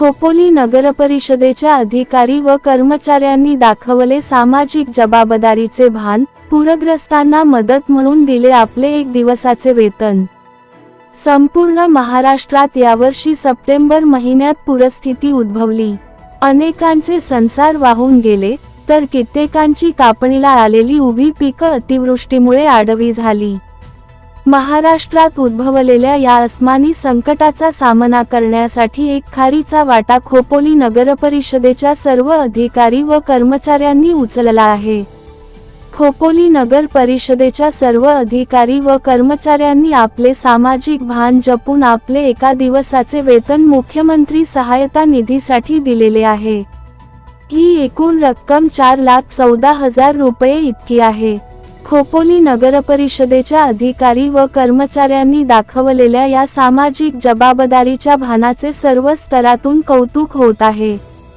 खोपोली नगरपरिषदेच्या अधिकारी व कर्मचाऱ्यांनी दाखवले सामाजिक जबाबदारीचे भान पूरग्रस्तांना मदत म्हणून दिले आपले एक दिवसाचे वेतन. संपूर्ण महाराष्ट्रात यावर्षी सप्टेंबर महिन्यात पूरस्थिती उद्भवली. अनेकांचे संसार वाहून गेले तर कित्येकांची कापणीला आलेली उभी पिकं अतिवृष्टीमुळे आडवी झाली. महाराष्ट्रात उद्भवलेल्या या अस्मानी संकटाचा सामना करण्यासाठी एक खारीचा वाटा खोपोली नगरपरिषदेच्या सर्व अधिकारी व कर्मचाऱ्यांनी उचलला आहे. खोपोली नगर परिषदेच्या सर्व अधिकारी व कर्मचाऱ्यांनी आपले सामाजिक भान जपून आपले एका दिवसाचे वेतन मुख्यमंत्री सहायता निधीसाठी दिलेले आहे. ही एकूण रक्कम चार लाख चौदा हजार रुपये इतकी आहे. खोपोली नगरपरिषदेच्या अधिकारी व कर्मचाऱ्यांनी दाखवलेल्या या सामाजिक जबाबदारीच्या भानाचे सर्व स्तरातून कौतुक होत आहे.